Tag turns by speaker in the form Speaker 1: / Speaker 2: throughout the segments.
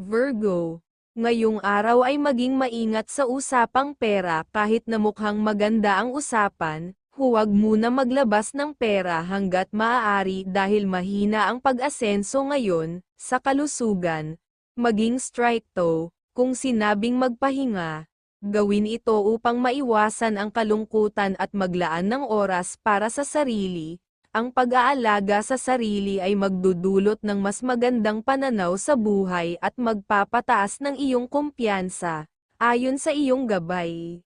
Speaker 1: Virgo, ngayong araw ay maging maingat sa usapang pera kahit na mukhang maganda ang usapan, huwag muna maglabas ng pera hanggat maaari dahil mahina ang pag-asenso ngayon, sa kalusugan, maging strikto, kung sinabing magpahinga, gawin ito upang maiwasan ang kalungkutan at maglaan ng oras para sa sarili, ang pag-aalaga sa sarili ay magdudulot ng mas magandang pananaw sa buhay at magpapataas ng iyong kumpiyansa, ayon sa iyong gabay.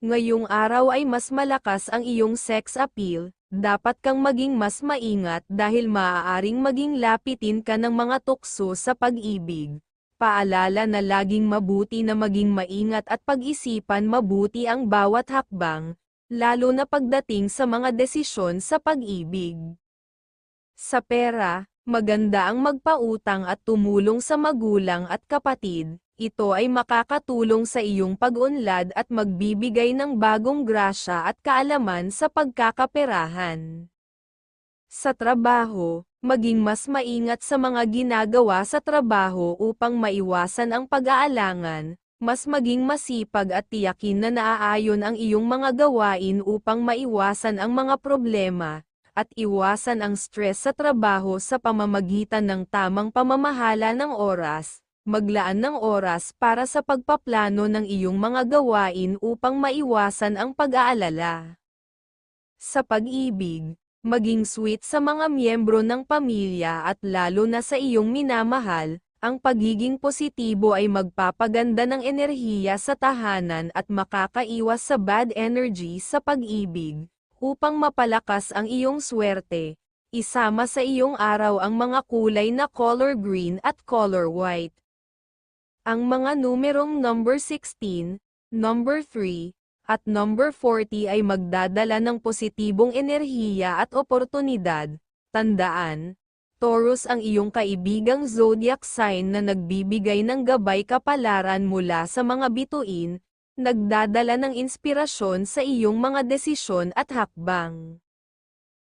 Speaker 1: Ngayong araw ay mas malakas ang iyong sex appeal, dapat kang maging mas maingat dahil maaaring maging lapitin ka ng mga tukso sa pag-ibig. Paalala na laging mabuti na maging maingat at pag-isipan mabuti ang bawat hakbang, lalo na pagdating sa mga desisyon sa pag-ibig. Sa pera, maganda ang magpautang at tumulong sa magulang at kapatid, ito ay makakatulong sa iyong pag-unlad at magbibigay ng bagong grasya at kaalaman sa pagkakaperahan. Sa trabaho, maging mas maingat sa mga ginagawa sa trabaho upang maiwasan ang pag-aalangan, mas maging masipag at tiyakin na naaayon ang iyong mga gawain upang maiwasan ang mga problema, at iwasan ang stress sa trabaho sa pamamagitan ng tamang pamamahala ng oras, maglaan ng oras para sa pagpaplano ng iyong mga gawain upang maiwasan ang pag-aalala. Sa pag-ibig, maging sweet sa mga miyembro ng pamilya at lalo na sa iyong minamahal, ang pagiging positibo ay magpapaganda ng enerhiya sa tahanan at makakaiwas sa bad energy sa pag-ibig. Upang mapalakas ang iyong swerte, isama sa iyong araw ang mga kulay na color green at color white. Ang mga numerong number 16, number 3, at number 40 ay magdadala ng positibong enerhiya at oportunidad. Tandaan, Taurus ang iyong kaibigang zodiac sign na nagbibigay ng gabay kapalaran mula sa mga bituin, nagdadala ng inspirasyon sa iyong mga desisyon at hakbang.